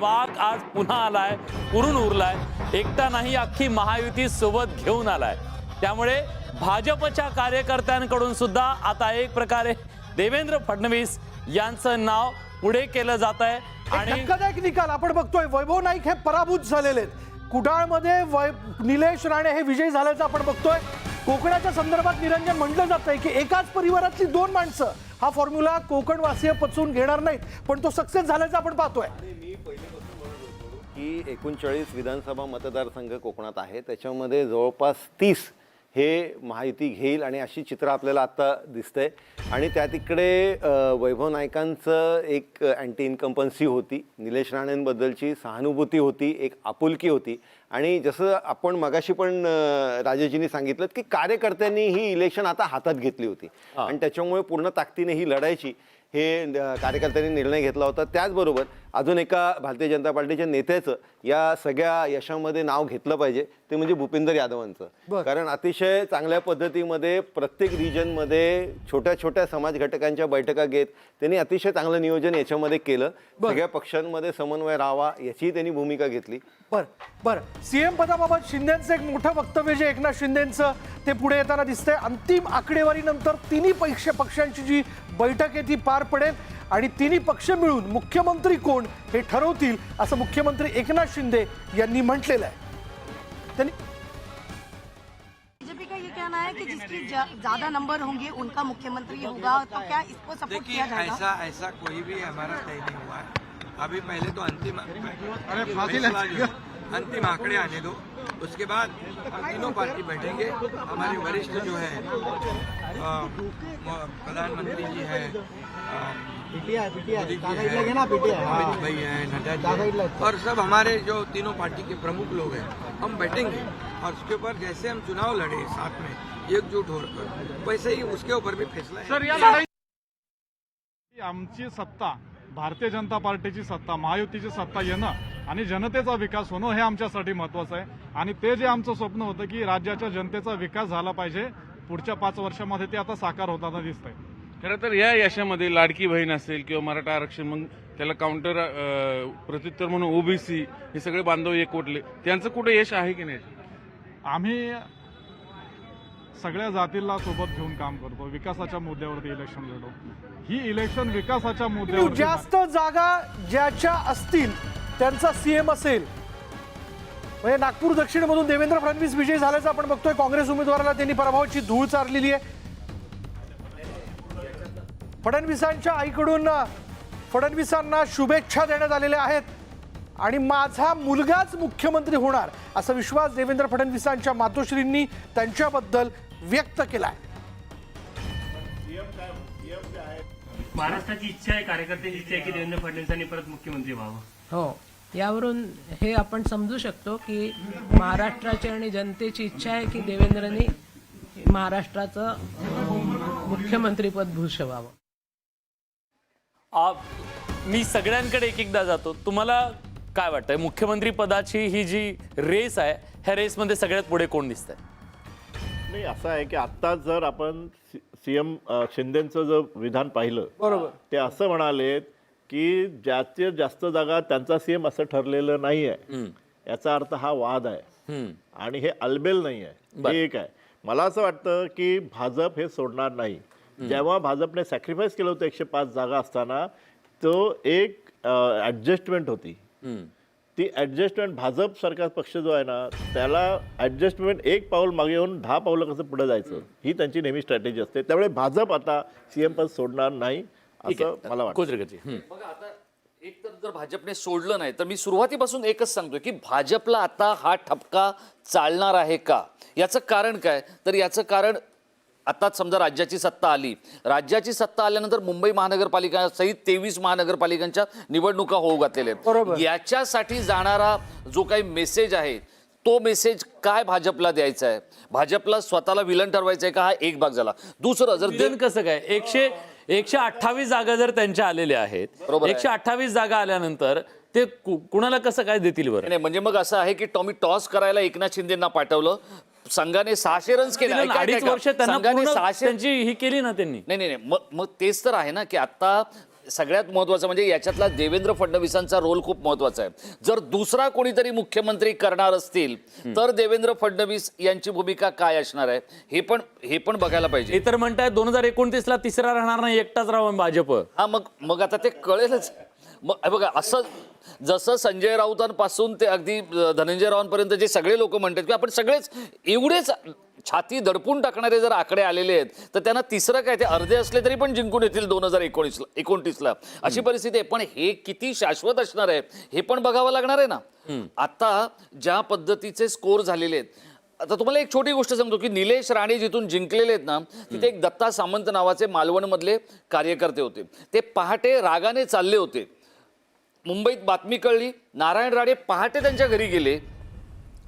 वाघ आज पुन्हा आलाय उरून उरलाय. एकटा नाही अख्खी महायुती सोबत घेऊन आलाय. त्यामुळे भाजपच्या कार्यकर्त्यांकडून सुद्धा आता एक प्रकारे देवेंद्र फडणवीस यांचं नाव पुढे केलं जात आहे. आणि निकाल आपण बघतोय. वैभव नाईक हे पराभूत झालेले आहेत कुडाळमध्ये वै निलेश राणे हे विजयी झाल्याचं आपण बघतोय. कोकणाच्या संदर्भात निरंजन म्हटलं जात आहे की एकाच परिवारातली दोन माणसं हा फॉर्म्युला कोकणवासीय पचवून घेणार नाहीत पण तो सक्सेस झाल्याचं आपण पाहतोय. की एकोणचाळीस विधानसभा मतदारसंघ कोकणात आहे. त्याच्यामध्ये जवळपास तीस हे महायुती घेईल आणि अशी चित्र आपल्याला आत्ता दिसतंय. आणि त्या तिकडे वैभव नायकांचं एक अँटी इन्कम्पन्सी होती. निलेश राणेंबद्दलची सहानुभूती होती एक आपुलकी होती. आणि जसं आपण मगाशी पण राजेजींनी सांगितलं की कार्यकर्त्यांनी ही इलेक्शन आता हातात घेतली होती. आणि त्याच्यामुळे पूर्ण ताकदीने ही लढायची. हे कार्यकर्त्यांनी निर्णय घेतला होता. त्याचबरोबर अजून एका भारतीय जनता पार्टीच्या नेत्याचं या सगळ्या यशामध्ये नाव घेतलं पाहिजे. ते म्हणजे भूपिंदर यादवांचं. कारण अतिशय चांगल्या पद्धतीमध्ये प्रत्येक रिजनमध्ये छोट्या छोट्या समाज घटकांच्या बैठका घेत त्यांनी अतिशय चांगलं नियोजन याच्यामध्ये केलं. सगळ्या पक्षांमध्ये समन्वय राहावा याचीही त्यांनी भूमिका घेतली. बर बर. सीएम पदाबाबत शिंदेचं एक मोठं वक्तव्य जे एकनाथ शिंदेचं ते पुढे येताना दिसतंय. अंतिम आकडेवारीनंतर तिन्ही पक्ष पक्षांची जी बैठक आहे ती पार पडेल आणि तिन्ही पक्ष मिळून मुख्यमंत्री कोण हे ठरवतील असं मुख्यमंत्री एकनाथ शिंदे यांनी म्हटलेलं आहे. त्यांनी बीजेपी का ये कहना है कि जिसकी ज्यादा नंबर होंगे उनका मुख्यमंत्री होगा तो क्या इसको सपोर्ट किया जाएगा? ऐसा ऐसा कोई भी हमारा तय नहीं हुआ है। अभी पहले तो अंतिम है, अंतिम आंकड़े आने दो। उसके बाद हम तीनों पार्टी बैठेंगे। हमारे वरिष्ठ जो है प्रधानमंत्री जी हैं मोदी जी हैं, अमित भाई हैं नड्डा जी और सब हमारे जो तीनों पार्टी के प्रमुख लोग हैं हम बैठेंगे। और उसके ऊपर जैसे हम चुनाव लड़े साथ में एकजुट होकर वैसे ही उसके ऊपर भी फैसला है। की आमची सत्ता भारतीय जनता पार्टीची सत्ता महायुतीची सत्ता येणं आणि जनतेचा विकास होणं हे आमच्यासाठी महत्वाचं आहे. आणि ते जे आमचं स्वप्न होतं की राज्याच्या जनतेचा विकास झाला पाहिजे पुढच्या पाच वर्षामध्ये ते आता साकार होताना दिसतंय. खरं तर या यशामध्ये लाडकी बहीण असेल किंवा मराठा आरक्षण मग त्याला काउंटर प्रत्युत्तर म्हणून ओबीसी हे सगळे बांधव एकवटले. त्यांचं कुठे यश आहे की नाही? आम्ही सगळ्या जातीला सोबत घेऊन काम करतो विकासाच्या मुद्द्यावरती इलेक्शन लढवतो ही इलेक्शन विकासाच्या मुद्द्यावरती जास्त जागा ज्याच्या असतील त्यांचा सीएम असेल. म्हणजे नागपूर दक्षिणमधून देवेंद्र फडणवीस विजयी झाल्याचं आपण बघतोय. काँग्रेस उमेदवाराला त्यांनी पराभवाची धूळ चारलेली आहे. फडणवीसांच्या आईकडून फडणवीसांना शुभेच्छा देण्यात आलेल्या आहेत. आणि माझा मुलगाच मुख्यमंत्री होणार असा विश्वास देवेंद्र फडणवीसांच्या मातोश्रींनी त्यांच्याबद्दल व्यक्त केलाय. महाराष्ट्राची इच्छा आहे कार्यकर्त्यांची इच्छा आहे की देवेंद्र फडणवीसांनी परत मुख्यमंत्री व्हावं. हो. यावरून हे आपण समजू शकतो की महाराष्ट्राची आणि जनतेची इच्छा आहे की देवेंद्रनी महाराष्ट्राचं मुख्यमंत्रीपद भूषवावं. मी सगळ्यांकडे एक एकदा जातो. तुम्हाला काय वाटतंय? मुख्यमंत्री पदाची ही जी रेस आहे ह्या रेसमध्ये सगळ्यात पुढे कोण दिसतंय? नाही असं आहे की आत्ता जर आपण सी एम शिंदेचं जर विधान पाहिलं बरोबर. ते असं म्हणाले की ज्याचे जास्त जागा त्यांचा सीएम असं ठरलेलं नाही आहे याचा अर्थ हा वाद आहे. आणि हे अलबेल नाही आहे हे एक आहे. मला असं वाटतं की भाजप हे सोडणार नाही. जेव्हा भाजपने सॅक्रिफाईस केलं होतं एकशे पाच जागा असताना तो एक ऍडजस्टमेंट होती. ती ऍडजस्टमेंट भाजप सरकार पक्ष जो आहे ना त्याला ऍडजस्टमेंट एक पाऊल मागे येऊन दहा पावलं कसं पुढे जायचं? ही त्यांची नेहमी स्ट्रॅटेजी असते. त्यामुळे भाजप आता सीएम पद सोडणार नाही. असं. मला वाटतं. बघा आता एक तर जर भाजपने सोडलं नाही तर मी सुरुवातीपासून एकच सांगतोय की भाजपला आता हा ठपका चालणार आहे का? याचं कारण काय? तर याचं कारण आताच समजा राज्याची सत्ता आली. राज्याची सत्ता आल्यानंतर मुंबई महानगरपालिका सहित तेवीस महानगरपालिकांच्या निवडणुका होऊ घातलेल्या. आहेत. याच्यासाठी जाणारा जो काही मेसेज आहे तो मेसेज काय भाजपला द्यायचा आहे? भाजपला स्वतःला विलन ठरवायचा आहे का? हा एक भाग झाला. दुसरं जर कसं काय? एकशे एकशे अठ्ठावीस जागा जर त्यांच्या आलेल्या आहेत. एकशे अठ्ठावीस जागा आल्यानंतर ते कुणाला कसं काय देतील बरं नाही म्हणजे मग असं आहे की टॉमी टॉस करायला एकनाथ शिंदेना पाठवलं संघाने सहाशे रन्स केले अडीच. वर्ष त्यांना सहाशे ही केली ना त्यांनी नाही नाही नाही मग मग तेच तर आहे ना की आता सगळ्यात महत्वाचं म्हणजे याच्यातला देवेंद्र फडणवीसांचा रोल खूप महत्त्वाचा आहे. जर दुसरा कोणीतरी मुख्यमंत्री करणार असतील तर देवेंद्र फडणवीस यांची भूमिका काय असणार आहे? हे पण हे पण बघायला पाहिजे. हे तर म्हणतायत दोन हजार एकोणतीस ला तिसरा राहणार नाही एकटाच राहा भाजप. हा मग मग आता ते कळेलच. मग हे बघा असं जसं संजय राऊतांपासून ते अगदी धनंजय रावांपर्यंत जे सगळे लोक म्हणतात की आपण सगळेच एवढेच छाती दडपून टाकणारे जर आकडे आलेले आहेत तर त्यांना तिसरं काय ते अर्धे असले तरी पण जिंकून येतील दोन हजार एकोणीसला एकोणतीसला. अशी परिस्थिती आहे. पण हे किती शाश्वत असणार आहे हे पण बघावं लागणार आहे ना? आता ज्या पद्धतीचे स्कोर झालेले आहेत आता तुम्हाला एक छोटी गोष्ट सांगतो की निलेश राणे जिथून जिंकलेले आहेत ना तिथे एक दत्ता सामंत नावाचे मालवणमधले कार्यकर्ते होते. ते पहाटे रागाने चालले होते. मुंबईत बातमी कळली नारायण राणे पहाटे त्यांच्या घरी गेले.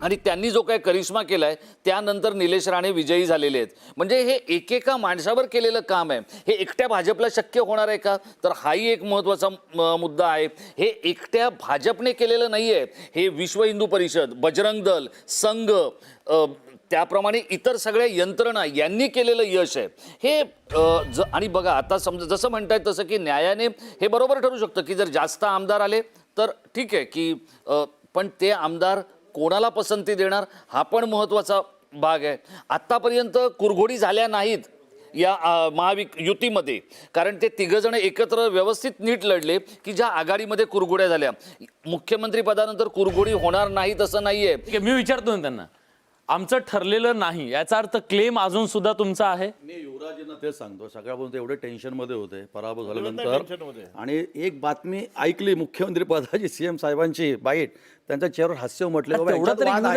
आणि त्यांनी जो काही करिश्मा केला आहे त्यानंतर निलेश राणे विजयी झालेले आहेत. म्हणजे हे एकेका माणसावर केलेलं काम आहे. हे एकट्या भाजपला शक्य होणार आहे का? तर हाही एक महत्त्वाचा मुद्दा आहे. हे एकट्या भाजपने केलेलं नाही आहे हे विश्व हिंदू परिषद बजरंग दल संघ त्याप्रमाणे इतर सगळ्या यंत्रणा यांनी केलेलं यश आहे. हे ज आणि बघा आता समजा जसं म्हणतायत तसं की न्यायाने हे बरोबर ठरू शकतं की जर जास्त आमदार आले तर ठीक आहे की पण ते आमदार कोणाला पसंती देणार हा पण महत्त्वाचा भाग आहे. आत्तापर्यंत कुरघोडी झाल्या नाहीत या महाविक युतीमध्ये. कारण ते तिघंजण एकत्र व्यवस्थित नीट लढले की ज्या आघाडीमध्ये कुरघोड्या झाल्या. मुख्यमंत्री पदानंतर कुरघोडी होणार नाही तसं नाही आहे मी विचारतो ना त्यांना. आमचं ठरलेलं नाही. याचा अर्थ क्लेम अजून सुद्धा तुमचा आहे. मी युवराजींना तेच सांगतो. सगळ्यापासून ते एवढे टेन्शनमध्ये होते. पराभव. झाल्यानंतर आणि एक बातमी ऐकली मुख्यमंत्री पदाची सीएम साहेबांची बाईट. त्यांच्या चेहऱ्यावर हास्य आता.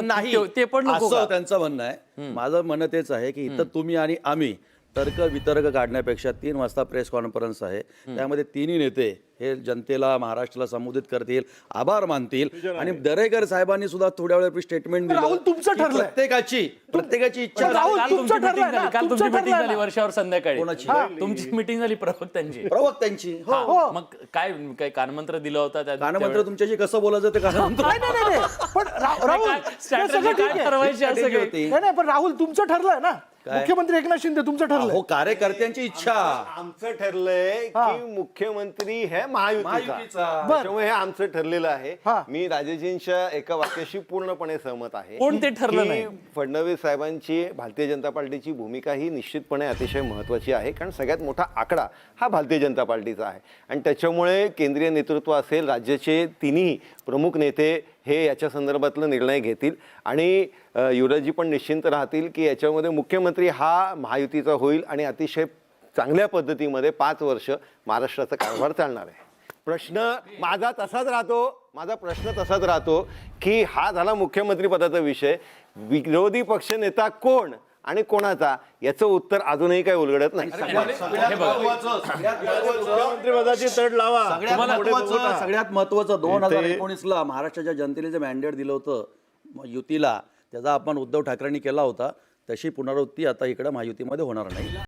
नाही? ते- पण असं? त्यांचं म्हणणं आहे. माझं म्हणणं तेच आहे की इथं तुम्ही आणि आम्ही तर्क वितर्क काढण्यापेक्षा तीन वाजता प्रेस कॉन्फरन्स आहे. त्यामध्ये तिन्ही नेते हे जनतेला महाराष्ट्राला संबोधित करतील आभार मानतील आणि दरेकर साहेबांनी सुद्धा थोड्या वेळ स्टेटमेंट दिलं राहुल, तुमचं की ठरलंय. प्रत्येकाची प्रत्येकाची इच्छा राहुल, काल तुमचं तुमची ठरलंय meeting ना, झाली काल तुमचं तुमची मिटिंग ठरलंय झाली ना. वर्षावर संध्याकाळी कोणाची? हा, तुमची मिटिंग झाली प्रवक्त्यांची प्रवक्त्यांची हो हा, मग काय काय कानमंत्र दिलं होतं त्या- कानमंत्र? तुमच्याशी कसं बोलायचं ते कानमंत्र नाही नाही नाही, नाही पण रा- राहुल काय हे strategy सगळं काय ठीक आहे ठरवायची असं strategy काही? होती. नाही नाही पण राहुल तुमचं ठरलंय ना मुख्यमंत्री एकनाथ शिंदे तुमचं ठरलंय. हो कार्यकर्त्यांची इच्छा. आमचं ठरलंय की मुख्यमंत्री हे महायुतीचा. महायुतीचा. त्याच्यामुळे हे आमचं ठरलेलं आहे. मी राजेजींच्या एका वाक्याशी पूर्णपणे सहमत आहे कोण ते ठरलं की नाही? फडणवीस साहेबांची भारतीय जनता पार्टीची भूमिका ही निश्चितपणे अतिशय महत्वाची आहे कारण सगळ्यात मोठा आकडा हा भारतीय जनता पार्टीचा आहे. आणि त्याच्यामुळे केंद्रीय नेतृत्व असेल राज्याचे तिन्ही प्रमुख नेते हे याच्या संदर्भातलं निर्णय घेतील. आणि युवराजी पण निश्चिंत राहतील की याच्यामध्ये मुख्यमंत्री हा महायुतीचा होईल आणि अतिशय चांगल्या पद्धतीमध्ये पाच वर्ष महाराष्ट्राचा कारभार चालणार आहे. प्रश्न माझा तसाच राहतो माझा प्रश्न तसाच राहतो की हा झाला मुख्यमंत्री पदाचा विषय. विरोधी पक्षनेता कोण? आणि कोणाचा? याचं उत्तर अजूनही काही उलगडत नाही. मुख्यमंत्रीपदाची तड लावा सगळ्यात पुढे बघू. महत्वाचं ना. सगळ्यात महत्वाचं दोन हजार एकोणीसला महाराष्ट्राच्या जनतेने जे मॅन्डेट दिलं होतं म- युतीला त्याचा आपण उद्धव ठाकरेंनी केला होता तशी पुनरावृत्ती आता इकडे महायुतीमध्ये होणार नाही.